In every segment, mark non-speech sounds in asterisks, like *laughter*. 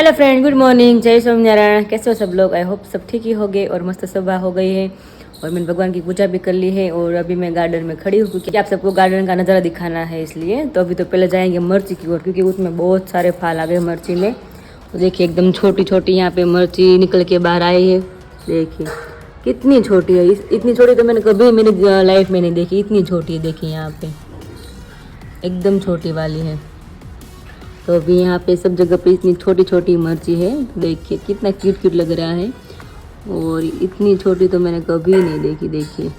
Hello friend good morning जय स्वामीनारायण कैसे हो सब लोग? आई होप सब ठीक ही हो गए और मस्त सुबह हो गई है। और मैंने भगवान की पूजा भी कर ली है और अभी मैं गार्डन में खड़ी हूँ क्योंकि आप सबको गार्डन का नज़ारा दिखाना है इसलिए। तो अभी तो पहले जाएँगे मिर्ची की ओर क्योंकि उसमें बहुत सारे फल आ गए मिर्ची में। तो देखिए, एकदम छोटी छोटी यहाँ पे मिर्ची निकल के बाहर आई है। देखिए, कितनी छोटी है। इस इतनी छोटी तो मैंने कभी मेरी लाइफ में नहीं देखी। इतनी छोटी है, देखिए यहाँ पे। एकदम छोटी वाली है। तो अभी यहाँ पे सब जगह पे इतनी छोटी छोटी मिर्ची है। देखिए, कितना क्यूट क्यूट लग रहा है। और इतनी छोटी तो मैंने कभी नहीं देखी, देखिए।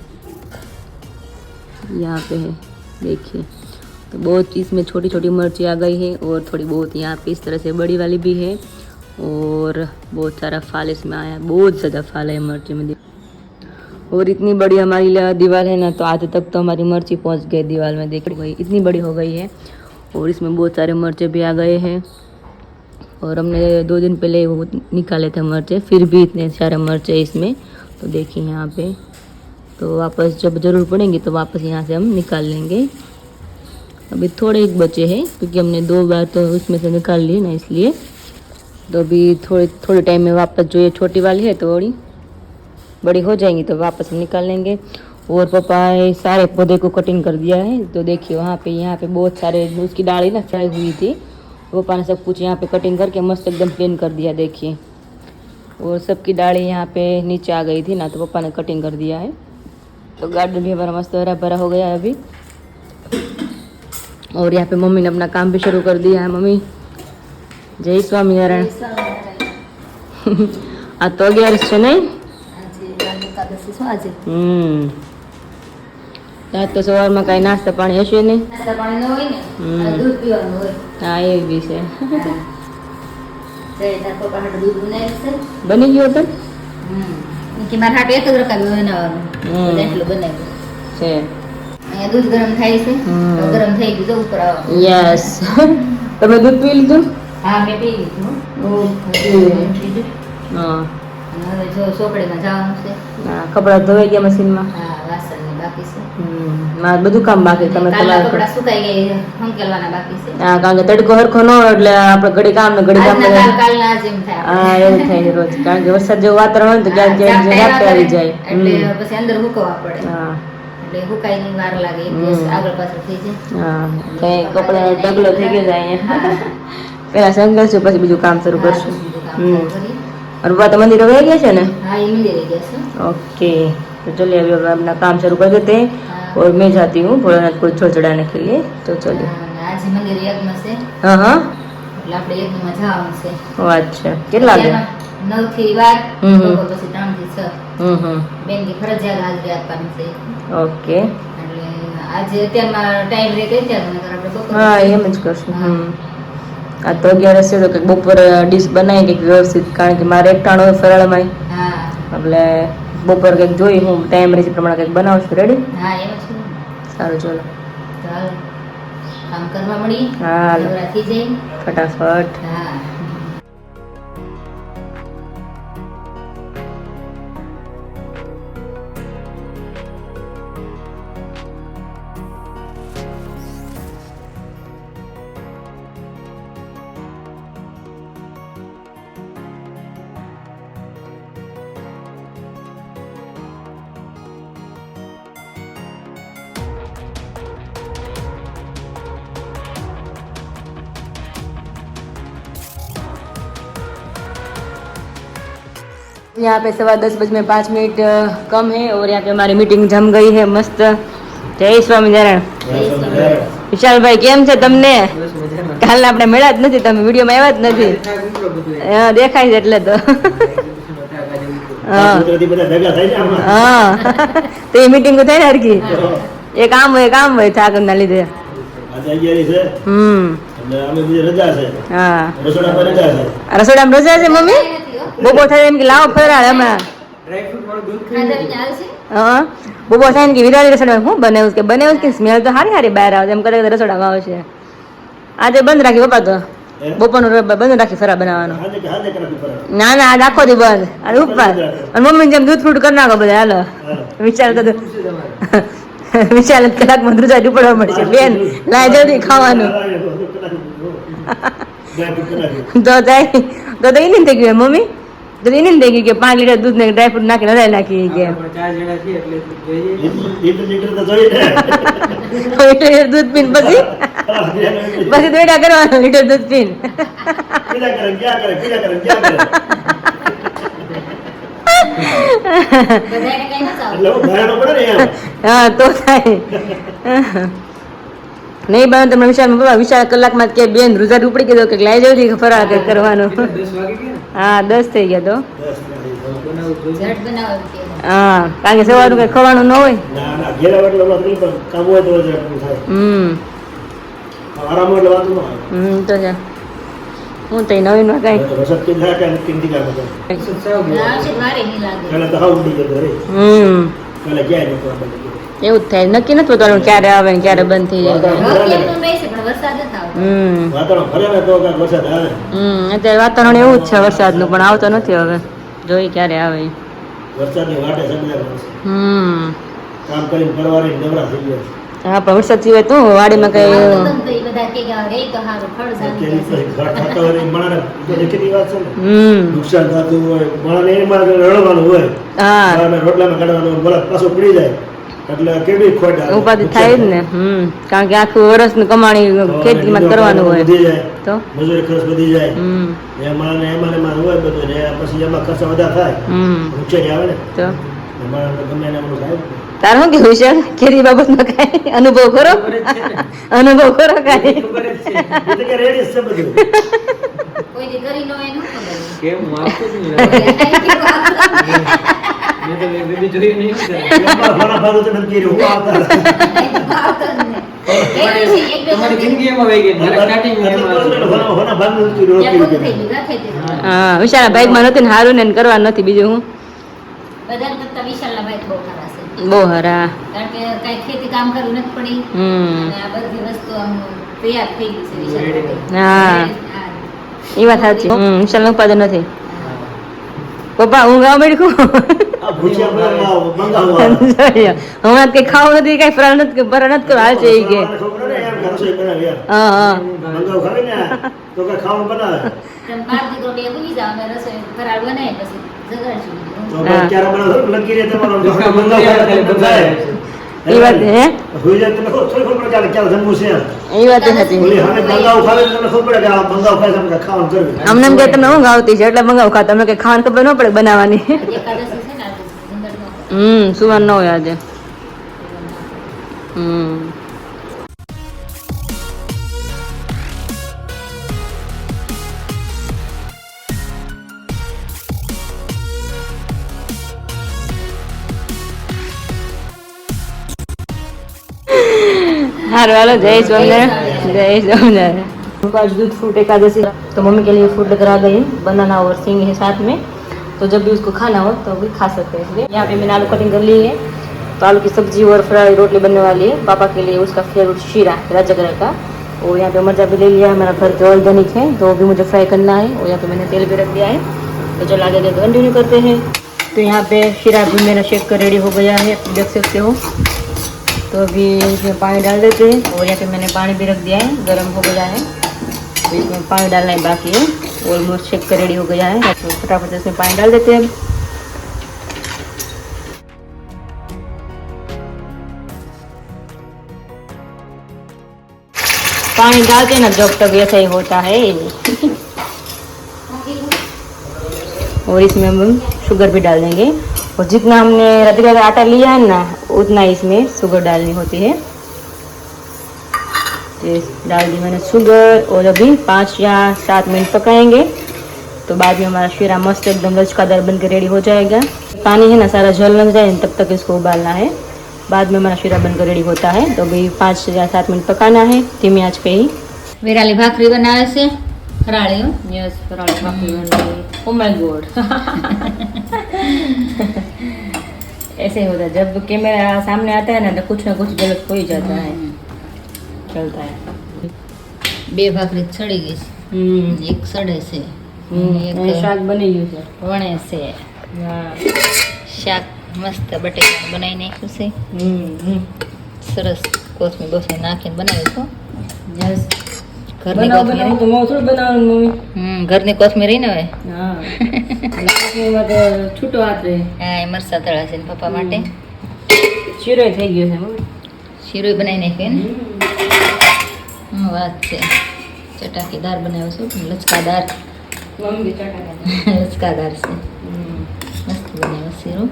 यहाँ पे है, देखिए। तो बहुत इसमें छोटी छोटी मिर्ची आ गई है और थोड़ी बहुत यहाँ पे इस तरह से बड़ी वाली भी है। और बहुत सारा फाल इसमें आया, बहुत ज़्यादा फाल है मिर्ची में। और इतनी बड़ी हमारी दीवार है ना तो आज तक तो हमारी मिर्ची पहुँच गई दीवार में, देख गई इतनी बड़ी हो गई है। और इसमें बहुत सारे मर्चे भी आ गए हैं। और हमने दो दिन पहले वो निकाले थे मिर्चे, फिर भी इतने सारे मिर्चे इसमें। तो देखिए यहाँ पे। तो वापस जब ज़रूर पड़ेंगे तो वापस यहाँ से हम निकाल लेंगे। अभी थोड़े एक बचे हैं, क्योंकि हमने दो बार तो उसमें से निकाल लिए ना इसलिए। तो अभी थोड़े थोड़े टाइम में वापस जो ये छोटी वाली है थोड़ी बड़ी हो जाएँगी तो वापस हम निकाल लेंगे। और पापा ने सारे पौधे को कटिंग कर दिया है तो देखिए वहाँ पे यहाँ पे बहुत सारे उसकी डाली ना फ्राई हुई थी पापा ने सब कुछ यहाँ पे कटिंग करके मस्त एकदम प्लेन कर दिया देखिए और सबकी डाली यहाँ पे नीचे आ गई थी ना तो पापा ने कटिंग कर दिया है तो गार्डन भी हमारा मस्त हरा भरा हो गया है अभी और यहाँ पे मम्मी ने अपना काम भी शुरू कर दिया है मम्मी जय स्वामीनारायण *laughs* આ તો અગિયારસ છે નહીં એકાદશી શું આજે હમ આજ તો સવારમાં કાંઈ નાસ્તા પાણી હશે નહીં. નાસ્તા પાણી ન હોય ને દૂધ પીવાનું હોય. હા એ બી છે. બની ગયો તો. કે મારા હાટુ એક જ રકાબી બનાવવાનું. એટલું બનાવ્યું. છે. અહીંયા દૂધ ગરમ થાય છે. ગરમ થઈ ગયું ઉપર આવો યસ. તમે દૂધ પી લીધું? હા મેં પી લીધું ઓકે. હા. હવે જો ચોપડીમાં જવાનું છે. હા કપડાં ધોવાઈ ગયા મશીનમાં? હા. બાકી મારે બધું કામ બાકી તમે તમારા કપડા સુકાઈ ગયા હંકેલવાના બાકી છે? હા કારણ કે તડકો હરખો ન હોય એટલે આપણે ઘડી કામ ને ઘડી કામ કાલ ના જેમ થાય હા એવું થાય રોજ. કારણ કે વરસાદ જેવું વાતાવરણ હોય તો ક્યાંક ક્યાંક રાત આવી જાય. એટલે પછી અંદર હુકવા પડે. હા. એટલે હુકાઈ ની વાર લાગે આગળ પાછળ થઈ જાય. હા કઈ કપડા ડગલો થઈ ગયો જાય અહીંયા. પેલા સંઘર્ષ પછી બીજું કામ શરૂ કરશું. હમ. અરબા તો મંદિર ગયા છે ને? હા એ મંદિરે ગયા છે. ઓકે. तो चलिए अभी अब अपना काम शुरू कर देते हैं હા. और मैं जाती हूँ भोलेनाथ को छोड़ चढ़ाने के लिए तो चलिए અને આજે મંદિર યજ્ઞ છે हाँ हाँ એટલે આપણે યજ્ઞમાં જવાનું છે ओ अच्छा કેટલા વાગે નવ થી બાર હમ હમ. બપોર પછી ત્રણ થી છ હમ હમ બેન ની ફરજિયાત હાજરી આપવાની છે ઓકે એટલે આજે અત્યારમાં ટાઈમ રહે કે ત્યારે નકર આપણે બપોર હા પછી- એમ જ કરશું હમ આ તો અગિયારસ છે તો કંઈક બપોરે ડીશ બનાવી કંઈક વ્યવસ્થિત કારણ કે મારે એકટાણો હોય ફરાળમાં હા એટલે બપોર કંઈક જોઈ હું ટાઈમ રહેશે પ્રમાણે કંઈક બનાવશું રેડી હા એમ છે. સારું ચલો. કામ કરવા મળી. હા ફટાફટ. હા. यहाँ पे सवा दस बज में पाँच मिनट अ, कम है और यहाँ पे हमारी मीटिंग जम गई है मस्त જય સ્વામિનારાયણ વિશાલભાઈ કેમ છે તમને કાલના આપણે મળ્યા જ નથી તમે વિડીયોમાં આવ્યા જ નથી હા, દેખાય છે એટલે તો હા કુદરતી બધા ભેગા થાય ને આમાં. હા તો એ મીટિંગ થાય ને હરકી એક આમ હોય એક આમ હોય થાકના લીધે આજે અગિયારી છે હમ છે. હા. રસોડા પર રજા છે. આ રસોડામાં રજા છે મમ્મી? બપોર થાય એમ કે લાવો ફરાળ હમણાં. હા બપોર થાય એમ કે વિરાળી રસોડામાં શું બનાવ્યું છે કે બનાવ્યું છે કે સ્મેલ તો હારી હારી બહાર આવે છે એમ કરે રસોડામાં આવશે. આજે બંધ રાખી પપ્પા તો. બપોરનું બંધ રાખી ફરા બનાવવાનું. ના ના આજ આખો દી બંધ. અને ઉપવાસ. અને મમ્મી જેમ દૂધ ફ્રૂટ કરી નાખો બધા હાલો. વિચાર તો *laughs* વિચાર કલાકમાં ધ્રુજા પડવા મળશે. બેન લાય જલ્દી ખાવાનું. ડ્રાય ફ્રૂટ તો તો એને થઈ ગયું મમ્મી? તો એને થઈ ગયું કે પાંચ લીટર દૂધ ને ડ્રાયફ્રૂટ નાખીને હલાવી નાખી જોઈએ. લીટર દૂધ પીન પછી? પછી દોડા કરવાનું લીટર દૂધ પીને. *laughs* હા તો થાય. નહીં બને તમને વિશાળ બાબા વિશાળ કલાકમાં કે બેન રુઝાટ ઉપડી ગયો કે લાઈ જવું કે ફરાળ કરવાનું. હા દસ થઈ ગયા તો. હા કારણ કે સવારનું કંઈ ખવાનું ન હોય. ના ના ઘેરા એટલે વાત નહીં પણ કામ હોય તો જ હમ. હમ તો છે. હું તો કેમ થાય કાંઈ હમ. એવું જ થાય. નક્કી નથી પોતાનું ક્યારે આવે ને ક્યારે બંધ થઈ જાય. હમ. વાતાવરણ ફરે ને તો કાંઈક વરસાદ આવે. હમ અત્યારે વાતાવરણ એવું જ છે વરસાદનું પણ આવતો નથી હવે. જોઈ ક્યારે આવે. હમ. હા પણ વરસાદ સિવાય તો વાડીમાં કઈ નુકસાન થતું હોય રોટલામાં કાઢવાનું પાછો પડી જાય. એટલે કેવી ખોટ ઉપાધિ થાય જ ને. હમ. કારણ કે આખું વર્ષની કમાણી ખેતી ખેતીમાં કરવાનું હોય. વધી જાય. તો? મજૂરી ખર્ચ વધી જાય. હમ. એમાં ને એમાં હોય બધું. ને પછી એમાં ખર્ચ વધારે થાય. હમ. નુકસાની આવે ને. તો. તાર શું કેવું છે? ખેતી બાબતમાં કાંઈ અનુભવ ને અનુભવ કરો કાંઈ? કોઈ કરી ન હોય કેમ *laughs* મેં તો બેબી જોયું નહીં ઘણા *laughs* ભાગો તો નક્કી રહ્યું. હું આવતા માં નથી ને સારું ને એને કરવાનું નથી બીજું હું. બહુ હરા કારણ કે કઈ ખેતી કામ કરવું નથી પડી. હમ. અને આ બધી વસ્તુ આમ તૈયાર થઈ ગઈ છે વિશાલ Ready. માટે. હા. એ વાત સાચી. હમ વિશાલનું ઉત્પાદન નથી. પપ્પા હું ગાવ બેઠું આ ભૂસિયા હમણાં કઈ ખાવું નથી કઈ ફરાળ નથી ફરાળ નથી હાલ છે એ કે કે. હા હા. કે બનાવે. એ વાત હે? હોઈ જાય થોડી ખબર પડે કે આ છે એ વાત હતી ઓલી સામે મંગાવ ખાવે તમને ખબર પડે કે આ મંગાવ ખાય છે, ખાવાનું કરવું. અમને એમ કે તમે ઊંઘ ગાવતી છે? એટલે મંગાવ ખાતા તમને કઈ ખાવાની ખબર ન પડે બનાવવાની. એકાદશી છે ને આજે સુંદર નો હમ સુવાન ન હોય આજે. હમ. हार वालो, जय स्वामिनारायण जय स्वामिनारायण आज दूध फ्रूट एकादशी तो मम्मी के लिए फ्रूट लेकर आ गई बनाना और सिंग है साथ में. तो जब भी उसको खाना हो तो भी खा सकते हैं इसलिए. यहाँ पे मैंने आलू कटिंग कर ली है. तो आलू की सब्ज़ी और फ्राई रोटी बनने वाली है. पापा के लिए उसका फेवरेट शीरा राजगर का. और यहाँ पे मर्जा भी ले लिया है, मेरा घर के ऑर्गेनिक है तो वो भी मुझे फ्राई करना है. और यहाँ पे मैंने तेल भी रख दिया है. तो चलो आगे कंटिन्यू करते हैं. तो यहाँ पे शीरा भी मेरा शेक कर रेडी हो गया है. देख सकते हो. तो अभी इसमें पानी डाल देते हैं और यहाँ पे मैंने पानी भी रख दिया है, गर्म हो गया है। तो इसमें पानी डालना है बाकी है। ऑलमोस्ट शेक कर रेडी हो गया है। तो फटाफट इसमें पानी डाल देते हैं। पानी डालते ना, जब तक ऐसा ही होता है। और इसमें हम शुगर भी डाल देंगे। और जितना हमने रतगढ़ का आटा लिया है ना उतना इसमें शुगर डालनी होती है। तो डाल दी मैंने शुगर और अभी पाँच या सात मिनट पकाएँगे। तो बाद में हमारा शीरा मस्त एकदम लचकादार बन के रेडी हो जाएगा। पानी है ना, सारा जल लग जाए, तब तक इसको उबालना है। बाद में हमारा शीरा बनकर रेडी होता है। तो अभी पाँच या सात मिनट पकाना है, धीमी आज पे ही। विराली भाकरी बनाए से? फराळी यस फराळी भाकरी बनाई ओ माय गॉड ऐसे ही होता है जब कैमरा सामने आता है ना तो कुछ ना कुछ गलत हो ही जाता है चलता है બે ભાખરી ચડી ગઈ છે हम्म એક સડે છે हम्म, એક અને શાક બની ગયું છે વણે છે હા શાક મસ્ત બટેકાનું બનાવી નાખ્યું છે હમ હમ સરસ કોથમીર બોથમીર નાખીને બનાવ્યું છું યસ ઘરની કોથમીર. બનાવું તો માવું થોડું બનાવવાનું મમ્મી. હમ ઘરની કોથમીર રહી ને હવે. હા. *laughs* કોથમીરમાં તો છૂટો હાથ રહે. હા એ મરસા તળા છે ને પપ્પા માટે. શીરો થઈ ગયો છે મમ્મી. શીરો બનાવી નાખે ને? હા વાત છે. ચટાકેદાર બનાવ્યો છું લચકાદાર. મમ્મી ચટાકા *laughs* લચકાદાર છે. મસ્ત બનાવ્યો શીરો.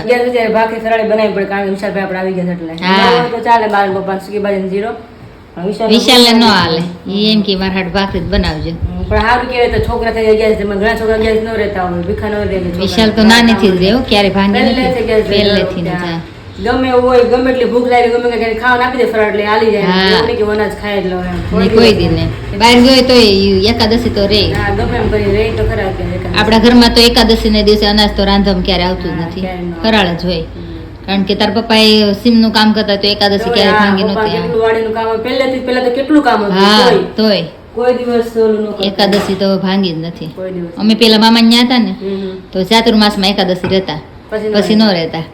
અગિયાર ત્યારે ભાખરી સરાળી બનાવી પડે કારણ કે વિશાલભાઈ આપણે આવી ગયા એટલે. હા. તો ચાલે બાર પપ્પા સુકી બાજુ જીરો. વિશાલ ન હાલે. એમ કે મારા હાટ ભાખરી જ બનાવજો. પણ સારું કહેવાય તો છોકરા થઈ ગયા છે ઘણા છોકરા ગયા ન રહેતા હોય ભીખા ન રહે વિશાલ તો નાનીથી જ રહેવો ક્યારે ભાંગી નથી પહેલેથી જ ગમે એવું હોય ગમે એટલી ભૂખ લાગે ગમે કંઈ ખાવા આપી દે ફરાળ એટલે હાલી જાય. હા. કે અનાજ ખાય એટલે ને કોઈ દી ને બહાર ગયો તો એકાદશી તો રે. ગમે એમ કરી રે તો ખરા આપણા ઘરમાં તો એકાદશી ને દિવસે અનાજ તો રાંધમ ક્યારે આવતું જ નથી. ફરાળ જ હોય. કારણ કે તાર પપ્પા એ સીમનું કામ કરતા તો એકાદશી ક્યારે ભાંગી નહોતી કેટલું કામ. પહેલેથી પહેલા તો કેટલું કામ હતું હા તોય. કોઈ દિવસ એકાદશી તો ભાંગી જ નથી. અમે પેલા મામા ન્યા હતા ને તો ચાતુર્માસ ચાતુર્માસમાં એકાદશી રહેતા. પછી ન રહેતા.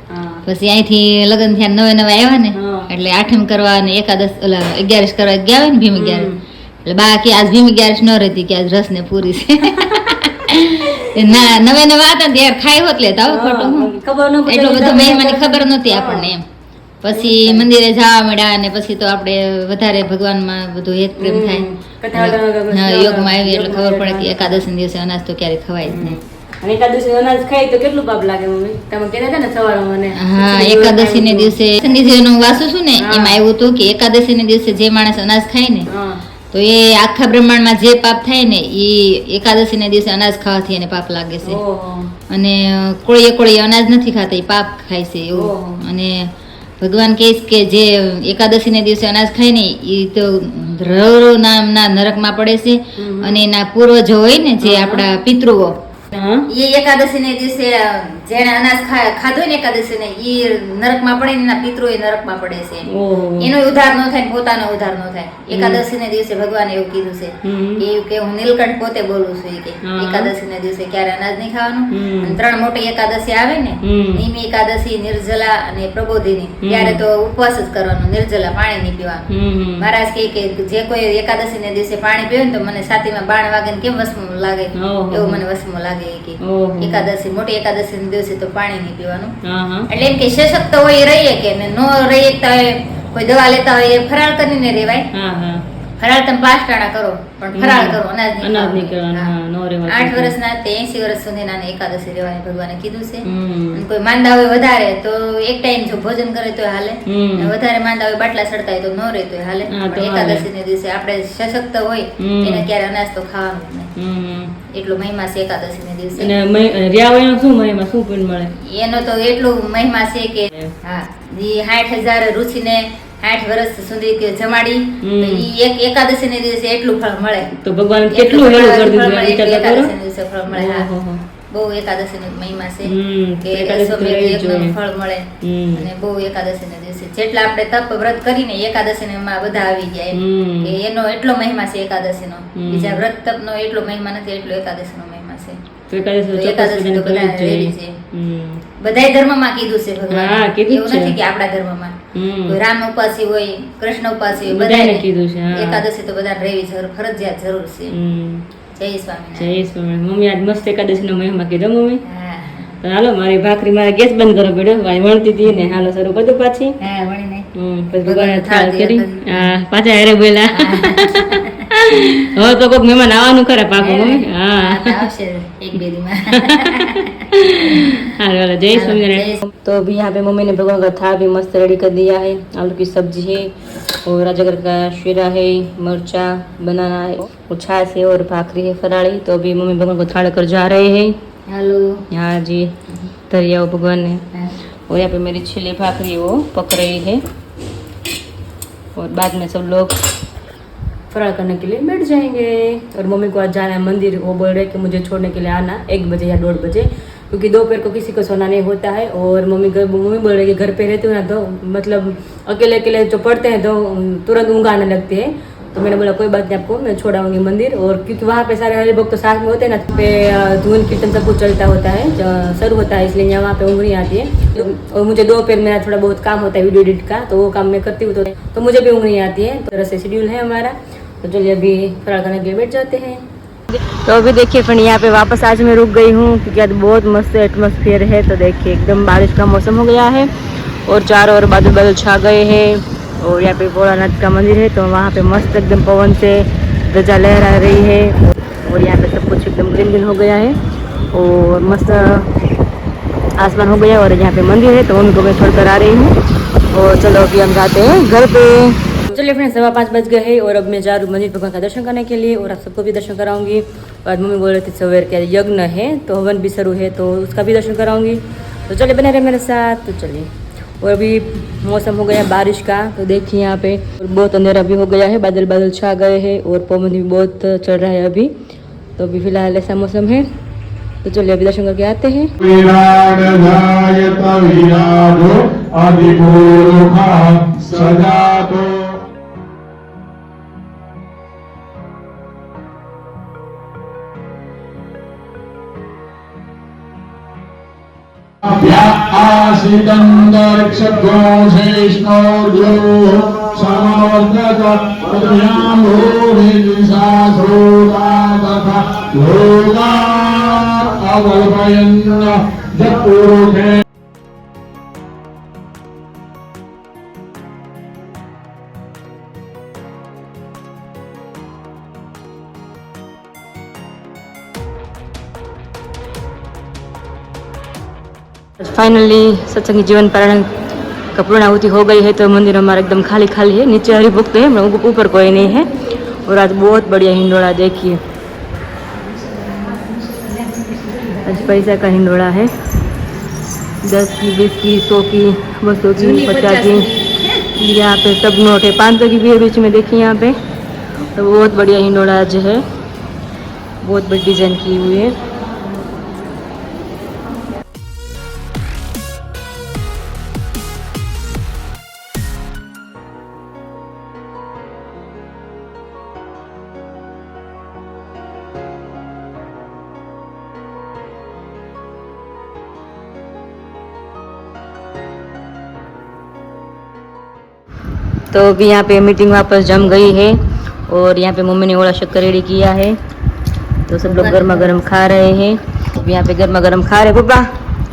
પછી અહીંથી લગ્ન થયા નવે નવે આવ્યા ને એટલે આઠમ કરવા અને એકાદશ ઓલા અગિયારસ કરવા ગયા હોય ને ભીમ અગિયારસ. એટલે બા કે આજ ભીમ અગિયારસ ન રહેતી કે આજ રસ ને પૂરી છે. *laughs* ના નવે નવા હતા ત્યારે ખાઈ હોત લેતા હો ખોટો ખબર ન પડે. એટલો બધો મહિમાની ખબર નહોતી આપણને એમ. પછી મંદિરે જવા મળ્યા અને પછી તો આપણે વધારે ભગવાનમાં બધું હેત પ્રેમ થાય. હા યોગમાં આવી એટલે ખબર પડે કે એકાદશી દિવસે અનાજ તો ક્યારેય ખવાય જ નહીં. અને એકાદશી અનાજ ખાઈ તો કેટલું પાપ લાગે મમ્મી? તમે કહેતા હતા ને સવારે મને. હા એકાદશી ને દિવસે દિવસે સંધિજીનું વાસું છું ને એમાં આવ્યું હતું કે એકાદશી ને દિવસે જે માણસ અનાજ ખાય ને તો. એ આખા બ્રહ્માંડમાં જે પાપ થાય ને એ એકાદશી ને દિવસે અનાજ ખાવાથી એને પાપ લાગે છે. અને કોળીએ કોળીએ અનાજ નથી ખાતા એ પાપ ખાય છે એવું. અને ભગવાન કહે કે જે એકાદશી ને દિવસે અનાજ ખાય ને એ તો રવ નામના નરકમાં પડે છે. અને એના પૂર્વજો હોય ને જે આપણા પિતૃઓ એ એકાદશી ને દિવસે જેણે અનાજ ખાધું ને એકાદશી ને એ નરકમાં પડે ને એના પિતૃ નરકમાં પડે છે. એનો ઉધાર ન થાય પોતાનો ઉધાર ન થાય. એકાદશી ને દિવસે ભગવાને એવું કીધું છે. કે કે હું નીલકંઠ પોતે બોલું છું કે એકાદશી ને દિવસે ક્યારે અનાજ નહીં ખાવાનું? અને ત્રણ મોટી એકાદશી આવે ને નિમી એકાદશી નિર્જલા અને પ્રબોધિની. ત્યારે તો ઉપવાસ જ કરવાનો નિર્જલા પાણી નહીં પીવાનું. મહારાજ કહે કે જે કોઈ એકાદશી ને દિવસે પાણી પીવે ને તો મને છાતીમાં બાણ વાગે ને કેમ વસમું લાગે? એવું મને વસમું લાગે કે. એકાદશી મોટી એકાદશી દિવસે તો પાણી નહીં પીવાનું. એટલે એમ કે સશક્ત હોય એ રહીએ કે ને નો રહી કોઈ દવા લેતા હોય એ ફરાળ કરીને રેવાય. ફરાળ તમે પાંચ ટાણા કરો પણ ફરાળ કરો અનાજ અનાજ નહીં કરવાનું. આઠ વર્ષના તે એસી વર્ષ સુધીના એકાદશી રહેવાની ભગવાને કીધું છે. અને કોઈ માંદા હોય વધારે તો એક ટાઈમ જો ભોજન કરે તો હાલે. વધારે માંદા હોય બાટલા સડતા હોય તો ન રહે તો હાલે. એકાદશી ને દિવસે આપણે સશક્ત હોય એને ક્યારે અનાજ તો ખાવાનું. એટલો મહિમા છે એકાદશીને દિવસે. અને મય- શું મહિમા શું પુણ્ય મળે? એનો તો એટલું મહિમા છે કે હા. ઈ સાઠ હજાર રુચિને આઠ વર્ષ સુધી કે જમાડી ઈ એક એકાદશી ને દિવસે એટલું ફળ મળે. તો ભગવાન કેટલું હેલું કરી દીધું એકાદશી દિવસે ફળ મળે હા. બહુ એકાદશી મહિમા છે કે એકાદશી અશ્વમેધ યજ્ઞનું ફળ મળે અને બહુ એકાદશી દિવસે. જેટલા આપણે તપ વ્રત કરીને એકાદશી ને એમાં બધા આવી ગયા કે એનો એટલો મહિમા છે એકાદશી નો બીજા વ્રત તપ નો એટલો મહિમા નથી એટલો એકાદશી નો મહિમા છે. એકાદશી તો બધાને બધાને જોઈએ. રહેવી છે. બધાય ધર્મમાં કીધું છે ભગવાન. એવું નથી કે આપણા ધર્મમાં. રામ ઉપાસી હોય કૃષ્ણ ઉપાસી હોય બધાયને કીધું છે, એકાદશી તો બધા રહેવી જરૂર ફરજિયાત જરૂર છે. જય મમ્મી આજ મસ્ત એકાદશીનો મહિમા કીધો મમ્મી? હાલો મારી ભાખરી મારે ગેસ બંધ કરવો પડ્યો. ભાઈ વણતી હતી ને હાલો શરૂ કરતો પાછી. પાછા હેરે બોલા *laughs* તો કોઈક મહેમાન આવવાનું ખરા પાકું મમ્મી? હા એક બેરીમાં *laughs* जय हाँ, तो अभी यहाँ पे मम्मी ने भगवान का था भी मस्त रेडी कर दिया है। आलू की सब्ज़ी है और राजागर का शीरा है मिर्चा बनाना है और छाछ है और भाखरी है फराड़ी तो अभी मम्मी भगवान को थाड़ कर जा रहे हाँ है। हेलो। यहाँ जी धरिया भगवान ने और यहाँ पे मेरी छिले भाखरी वो पक रही है। और बाद में सब लोग फरार करने के लिए बैठ जाएँगे। और मम्मी को आज जाना है मंदिर वो बोल रहे कि मुझे छोड़ने के लिए आना एक बजे या डेढ़ बजे। क्योंकि दोपहर को किसी को सोना नहीं होता है और मम्मी मम्मी बोल रही है कि घर पे रहते हो ना तो मतलब अकेले अकेले जो पढ़ते हैं तो तुरंत ऊँग आने लगती है। तो मैंने बोला कोई बात नहीं आपको मैं छोड़ाऊँगी मंदिर। और क्योंकि वहाँ पे सारे हरे भक्त तो साथ में होते हैं ना पे धुन कीर्तन सब कुछ चलता होता है सर होता है इसलिए यहाँ वहाँ पे नहीं आती है। तो- और मुझे दो दोपहर मेरा थोड़ा बहुत काम होता है वीडियो एडिट का तो वो काम मैं करती हूँ तो, तो मुझे भी नहीं आती है। तो शेड्यूल है हमारा। तो चलिए अभी फरार करने के लिए बैठ जाते हैं। तो अभी देखिए फ्रेंड यहाँ पे वापस आज मैं रुक गई हूँ, क्योंकि आज बहुत मस्त एटमोसफियर है तो देखिए एकदम बारिश का मौसम हो गया है, और चारों ओर बादल बादल छा गए हैं, और यहाँ पे भोलानाथ का मंदिर है तो वहाँ पे मस्त एकदम पवन से ध्वजा लहरा रही है, और यहाँ पे सब कुछ एकदम ग्रीन ग्रीन हो गया है, और मस्त आसमान हो गया, और यहाँ पे मंदिर है तो उनको मैं छोड़कर आ रही हूँ, और चलो अभी हम जाते हैं घर पे। चलिए फ्रेंड्स सवा पाँच बज गए हैं और अब मैं जा रही हूँ मंदिर भगवान का दर्शन करने के लिए और आप सबको भी दर्शन कराऊँगी। और मम्मी बोल रही थी सवेर के यज्ञ है तो हवन भी शुरू है तो उसका भी दर्शन कराऊँगी। तो चलिए बने रहे मेरे साथ तो चलिए। और अभी मौसम हो गया बारिश का तो देखिए यहाँ पे बहुत अंधेरा भी हो गया है बादल बादल छा गए हैं और पवन भी बहुत चढ़ रहा है अभी। तो अभी फ़िलहाल ऐसा मौसम है। तो चलिए अभी दर्शन करके आते हैं। विराडधायत विराजो अधिपूर्वः सजातो आशितन्तरिक्षघोषेष्णोर्यो समवर्तत पद्भ्यां भूमिसाश्रोता फाइनली सत्संग जीवन पारण का पूर्णाहुति हो गई है तो मंदिर हमारा एकदम खाली खाली है। नीचे हरी हरिभक्त है ऊपर कोई नहीं है। और आज बहुत बढ़िया हिंडोड़ा देखिए। आज पैसा का हिंडोड़ा है। दस की बीस की सौ की बसों की पचास की। यहाँ पे सब नोट है। पाँच सौ की भी है बीच में देखिए यहाँ पे। तो बहुत बढ़िया हिंडोड़ा आज है। बहुत बड़ी डिज़ाइन की हुई है। तो अभी यहाँ पे मीटिंग वापस जम गई है और यहाँ पे मम्मी ने ओला शक्कर रेडी किया है तो सब लोग गर्मा गर्म खा रहे हैं अभी यहाँ पे गर्मा गर्म खा रहे पप्पा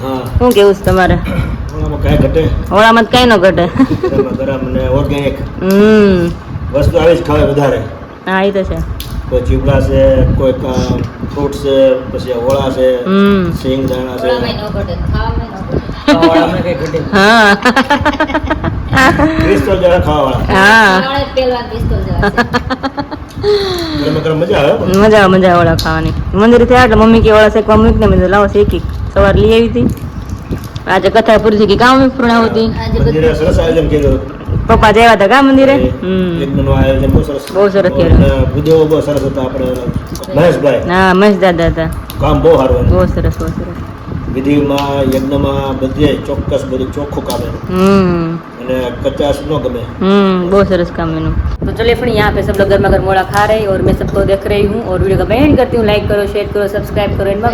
હા શું કેવું છે તમારે ઓલામાં કાંઈ ઘટે ઓળામાં તો કાંઈ ન ઘટે ગરમા ગરમ અને ઓર્ગેનિક હમ વસ્તુ આવી જ ખાવે વધારે હા એ તો છે કોઈ ચીવડા છે કોઈ ફ્રૂટ છે પછી આ ઓળા છે હમ સિંગ દાણા છે ખાવાવાળામાં કઈ ઘટે હા ક્રિસ્ટલ જરા ખાવાવાળા હા. *laughs* ગરમ મજા આવે મજા આવે મજા ઓળા ખાવાની. મંદિર થયા એટલે મમ્મી કે ઓળા શેકવા મૂક ને મેં લાવો શેકી. સવાર લઈ આવી હતી. આજે કથા પૂરી થઈ ગઈ. કામ કર્યું. પપ્પા જવા હતા કા મંદિરે? હમ. બહુ સરસ. બહુ સરસ હતા આપણે મહેશભાઈ. હા મસ્ત દાદા હતા. કામ બહુ સારું બહુ. સરસ બહુ સરસ. વિધિમાં યજ્ઞમાં બધે ચોક્કસ બધું ચોખ્ખું કામ એનું ને कचास नो गमे हम्म बहुत सरस काम है तो चलिए फ्रेंड यहाँ पे सब लोग गर्मा गर्म मोड़ा खा रहे और मैं सबको देख रही हूँ और वीडियो का बैंड करती हूँ लाइक करो शेयर करो सब्सक्राइब करो एंड बाय